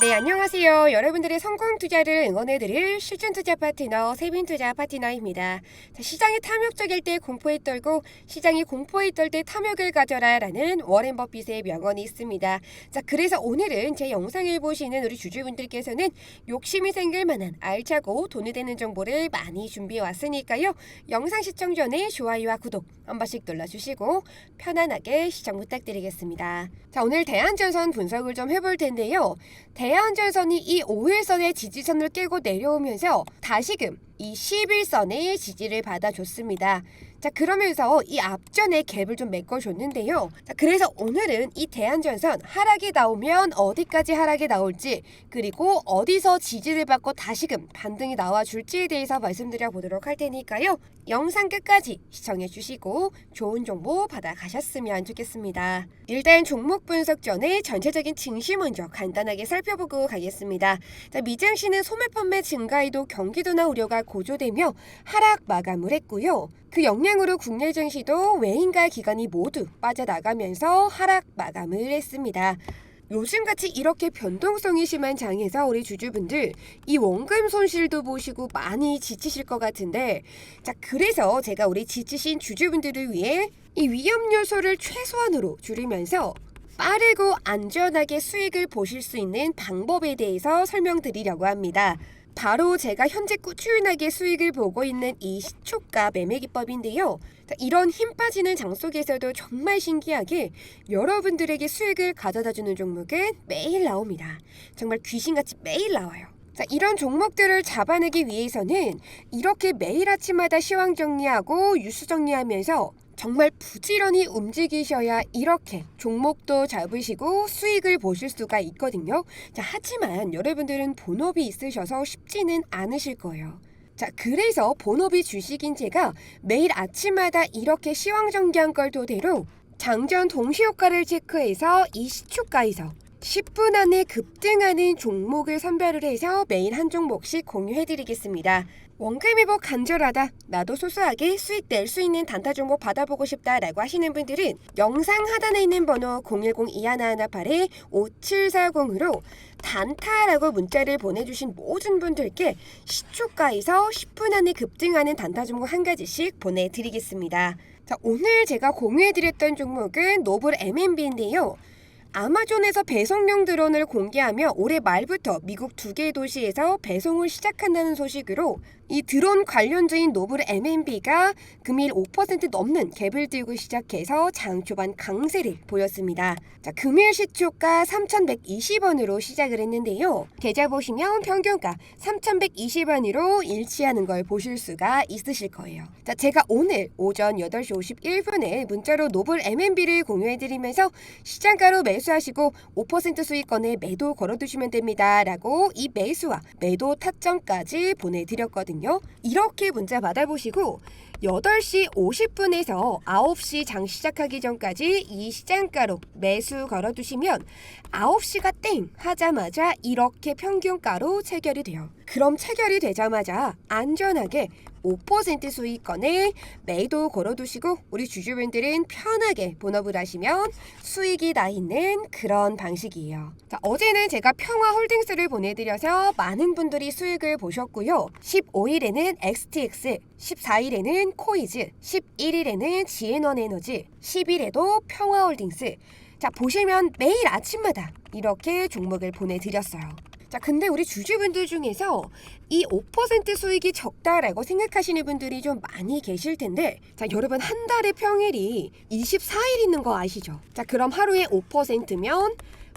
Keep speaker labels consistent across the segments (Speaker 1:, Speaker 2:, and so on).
Speaker 1: 네, 안녕하세요. 여러분들의 성공 투자를 응원해드릴 실전 투자 파트너 세빈 투자 파트너입니다. 자, 시장이 탐욕적일 때 공포에 떨고 시장이 공포에 떨 때 탐욕을 가져라 라는 워렌 버핏의 명언이 있습니다. 자, 그래서 오늘은 제 영상을 보시는 우리 주주분들께서는 욕심이 생길 만한 알차고 돈이 되는 정보를 많이 준비해 왔으니까요. 영상 시청 전에 좋아요와 구독 한 번씩 눌러주시고 편안하게 시청 부탁드리겠습니다. 자, 오늘 대한전선 분석을 좀 해볼 텐데요. 대 한전선이 이 5일선의 지지선을 깨고 내려오면서 다시금 이 11선의 지지를 받아줬습니다. 자 그러면서 이 앞전에 갭을 좀 메꿔줬는데요. 자 그래서 오늘은 이 대한전선 하락이 나오면 어디까지 하락이 나올지 그리고 어디서 지지를 받고 다시금 반등이 나와줄지에 대해서 말씀드려 보도록 할 테니까요. 영상 끝까지 시청해 주시고 좋은 정보 받아 가셨으면 좋겠습니다. 일단 종목 분석 전에 전체적인 증시 먼저 간단하게 살펴보고 가겠습니다. 자, 미장시는 소매 판매 증가에도 경기도나 우려가 고조되며 하락 마감을 했고요. 그 영향으로 국내 증시도 외인과 기관이 모두 빠져나가면서 하락 마감을 했습니다. 요즘같이 이렇게 변동성이 심한 장에서 우리 주주분들 이 원금 손실도 보시고 많이 지치실 것 같은데 자 그래서 제가 우리 지치신 주주분들을 위해 이 위험 요소를 최소한으로 줄이면서 빠르고 안전하게 수익을 보실 수 있는 방법에 대해서 설명드리려고 합니다. 바로 제가 현재 꾸준하게 수익을 보고 있는 이 시초가 매매 기법인데요. 자, 이런 힘 빠지는 장 속에서도 정말 신기하게 여러분들에게 수익을 가져다 주는 종목은 매일 나옵니다. 정말 귀신같이 매일 나와요. 자, 이런 종목들을 잡아내기 위해서는 이렇게 매일 아침마다 시황 정리하고 뉴스 정리하면서 정말 부지런히 움직이셔야 이렇게 종목도 잡으시고 수익을 보실 수가 있거든요. 자, 하지만 여러분들은 본업이 있으셔서 쉽지는 않으실 거예요. 자, 그래서 본업이 주식인 제가 매일 아침마다 이렇게 시황 정리한 걸 토대로 장전 동시 효과를 체크해서 이 시초가에서 10분 안에 급등하는 종목을 선별을 해서 매일 한 종목씩 공유해드리겠습니다. 원금 회복 간절하다. 나도 소소하게 수익 낼 수 있는 단타 종목 받아보고 싶다라고 하시는 분들은 영상 하단에 있는 번호 010-2118-5740으로 단타라고 문자를 보내주신 모든 분들께 시초가에서 10분 안에 급등하는 단타 종목 한 가지씩 보내드리겠습니다. 자, 오늘 제가 공유해드렸던 종목은 노블 MNB인데요. 아마존에서 배송용 드론을 공개하며 올해 말부터 미국 두 개의 도시에서 배송을 시작한다는 소식으로 이 드론 관련주인 노블 MNB가 금일 5% 넘는 갭을 들고 시작해서 장 초반 강세를 보였습니다. 자, 금일 시초가 3,120원으로 시작을 했는데요. 계좌 보시면 평균가 3,120원으로 일치하는 걸 보실 수가 있으실 거예요. 자, 제가 오늘 오전 8시 51분에 문자로 노블 MNB를 공유해드리면서 시장가로 매수하시고 5% 수익권에 매도 걸어두시면 됩니다. 라고 이 매수와 매도 타점까지 보내드렸거든요. 이렇게 문자 받아보시고 8시 50분에서 9시 장 시작하기 전까지 이 시장가로 매수 걸어두시면 9시가 땡 하자마자 이렇게 평균가로 체결이 돼요. 그럼 체결이 되자마자 안전하게 5% 수익권에 매도 걸어두시고 우리 주주분들은 편하게 본업을 하시면 수익이 나 있는 그런 방식이에요. 자, 어제는 제가 평화홀딩스를 보내드려서 많은 분들이 수익을 보셨고요. 15일에는 XTX, 14일에는 코이즈, 11일에는 지앤원 에너지, 10일에도 평화홀딩스. 자, 보시면 매일 아침마다 이렇게 종목을 보내드렸어요. 자, 근데 우리 주주분들 중에서 이 5% 수익이 적다라고 생각하시는 분들이 좀 많이 계실 텐데, 자, 여러분 한 달의 평일이 24일 있는 거 아시죠? 자, 그럼 하루에 5%면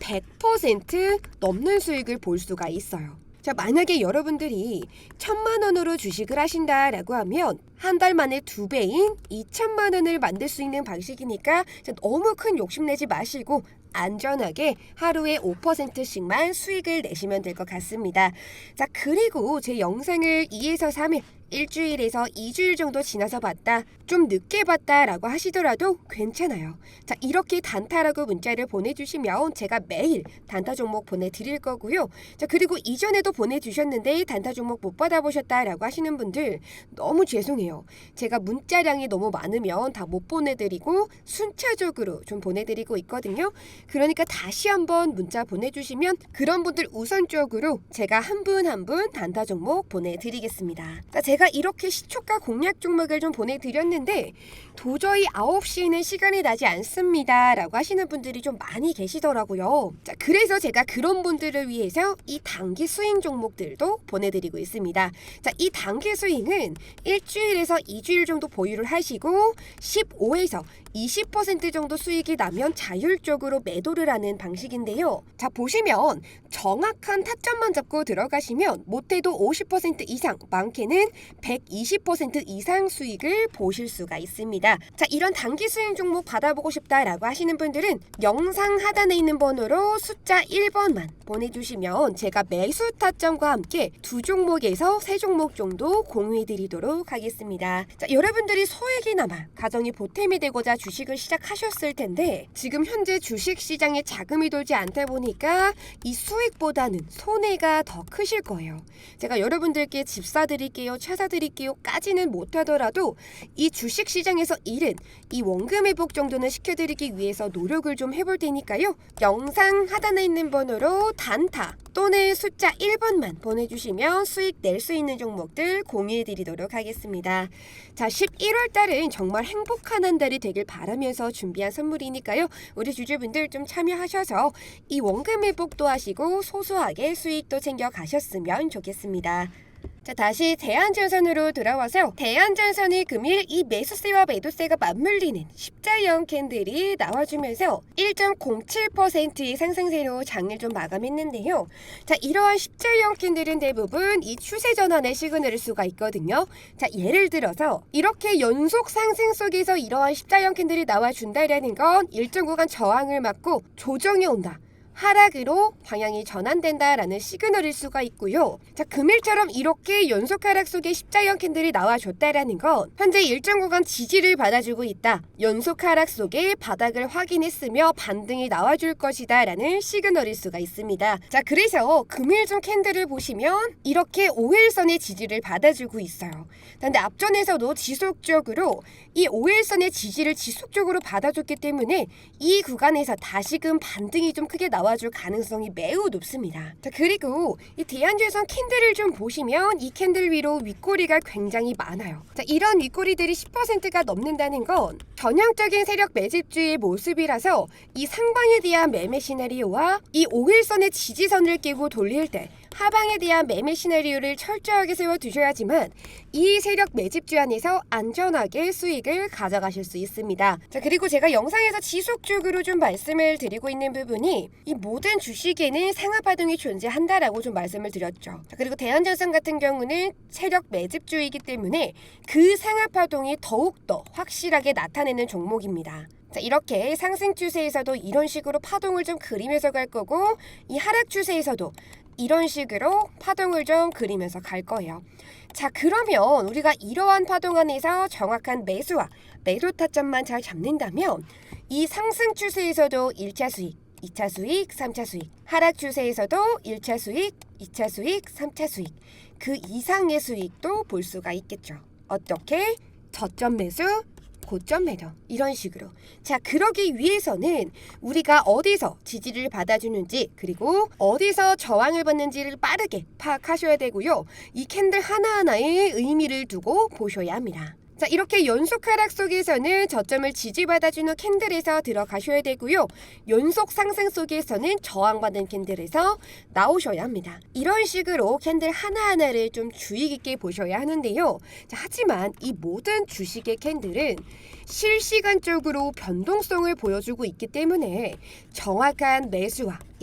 Speaker 1: 100% 넘는 수익을 볼 수가 있어요. 자, 만약에 여러분들이 천만 원으로 주식을 하신다라고 하면 한 달 만에 두 배인 2천만 원을 만들 수 있는 방식이니까 자, 너무 큰 욕심 내지 마시고 안전하게 하루에 5%씩만 수익을 내시면 될 것 같습니다. 자, 그리고 제 영상을 2에서 3일 일주일에서 2주일 정도 지나서 봤다. 좀 늦게 봤다 라고 하시더라도 괜찮아요. 자, 이렇게 단타라고 문자를 보내주시면 제가 매일 단타 종목 보내드릴 거고요. 자, 그리고 이전에도 보내주셨는데 단타 종목 못 받아보셨다 라고 하시는 분들 너무 죄송해요. 제가 문자량이 너무 많으면 다 못 보내드리고 순차적으로 좀 보내드리고 있거든요. 그러니까 다시 한번 문자 보내주시면 그런 분들 우선적으로 제가 한 분 한분 단타 종목 보내드리겠습니다. 자, 제가 이렇게 시초가 공략 종목을 좀 보내드렸는데 도저히 9시에는 시간이 나지 않습니다. 라고 하시는 분들이 좀 많이 계시더라고요. 자, 그래서 제가 그런 분들을 위해서 이 단기 스윙 종목들도 보내드리고 있습니다. 자, 이 단기 스윙은 일주일에서 2주일 정도 보유를 하시고 15에서 20% 정도 수익이 나면 자율적으로 매도를 하는 방식인데요. 자, 보시면 정확한 타점만 잡고 들어가시면 못해도 50% 이상, 많게는 120% 이상 수익을 보실 수가 있습니다. 자, 이런 단기 수익 종목 받아보고 싶다라고 하시는 분들은 영상 하단에 있는 번호로 숫자 1번만 보내주시면 제가 매수 타점과 함께 두 종목에서 세 종목 정도 공유해 드리도록 하겠습니다. 자, 여러분들이 소액이나마 가정이 보탬이 되고자 주식을 시작하셨을 텐데 지금 현재 주식 시장에 자금이 돌지 않다 보니까 이 수익보다는 손해가 더 크실 거예요. 제가 여러분들께 집 사드릴게요, 차 사드릴게요까지는 못하더라도 이 주식 시장에서 일은 이 원금 회복 정도는 시켜드리기 위해서 노력을 좀 해볼 테니까요. 영상 하단에 있는 번호로 단타 또는 숫자 1번만 보내주시면 수익 낼 수 있는 종목들 공유해드리도록 하겠습니다. 자, 11월 달은 정말 행복한 한 달이 되길 바라면서 준비한 선물이니까요. 우리 주주분들 좀 참여하셔서 이 원금 회복도 하시고 소소하게 수익도 챙겨 가셨으면 좋겠습니다. 자 다시 대한전선으로 돌아와서 대한전선이 금일 이 매수세와 매도세가 맞물리는 십자형 캔들이 나와주면서 1.07%의 상승세로 장을 좀 마감했는데요. 자 이러한 십자형 캔들은 대부분 이 추세 전환의 시그널일 수가 있거든요. 자 예를 들어서 이렇게 연속 상승 속에서 이러한 십자형 캔들이 나와준다라는 건 일정 구간 저항을 맞고 조정이 온다. 하락으로 방향이 전환된다라는 시그널일 수가 있고요. 자, 금일처럼 이렇게 연속 하락 속에 십자형 캔들이 나와줬다라는 건 현재 일정 구간 지지를 받아주고 있다. 연속 하락 속에 바닥을 확인했으며 반등이 나와줄 것이다라는 시그널일 수가 있습니다. 자, 그래서 금일중 캔들을 보시면 이렇게 5일선의 지지를 받아주고 있어요. 근데 앞전에서도 지속적으로 이 5일선의 지지를 지속적으로 받아줬기 때문에 이 구간에서 다시금 반등이 좀 크게 나와 줄 가능성이 매우 높습니다. 자, 그리고 이 대한주에선 캔들을 좀 보시면 이 캔들 위로 윗꼬리가 굉장히 많아요. 자, 이런 윗꼬리들이 10%가 넘는다는 건 전형적인 세력 매집주의 모습이라서 이 상방에 대한 매매 시나리오와 이 5일선의 지지선을 깨고 돌릴 때 하방에 대한 매매 시나리오를 철저하게 세워두셔야지만 이 세력 매집주 안에서 안전하게 수익을 가져가실 수 있습니다. 자 그리고 제가 영상에서 지속적으로 좀 말씀을 드리고 있는 부분이 이 모든 주식에는 상하파동이 존재한다라고 좀 말씀을 드렸죠. 자 그리고 대한전선 같은 경우는 세력 매집주이기 때문에 그 상하파동이 더욱더 확실하게 나타내는 종목입니다. 자, 이렇게 상승 추세에서도 이런 식으로 파동을 좀 그리면서 갈 거고 이 하락 추세에서도 이런 식으로 파동을 좀 그리면서 갈 거예요. 자, 그러면 우리가 이러한 파동 안에서 정확한 매수와 매도 타점만 잘 잡는다면 이 상승 추세에서도 1차 수익, 2차 수익, 3차 수익, 하락 추세에서도 1차 수익, 2차 수익, 3차 수익, 그 이상의 수익도 볼 수가 있겠죠. 어떻게? 저점 매수, 고점 매도 이런 식으로. 자 그러기 위해서는 우리가 어디서 지지를 받아주는지 그리고 어디서 저항을 받는지를 빠르게 파악하셔야 되고요. 이 캔들 하나하나에 의미를 두고 보셔야 합니다 자 이렇게 연속 하락 속에서는 저점을 지지받아주는 캔들에서 들어가셔야 되고요. 연속 상승 속에서는 저항받는 캔들에서 나오셔야 합니다. 이런 식으로 캔들 하나하나를 좀 주의 깊게 보셔야 하는데요. 자, 하지만 이 모든 주식의 캔들은 실시간적으로 변동성을 보여주고 있기 때문에 정확한 매수와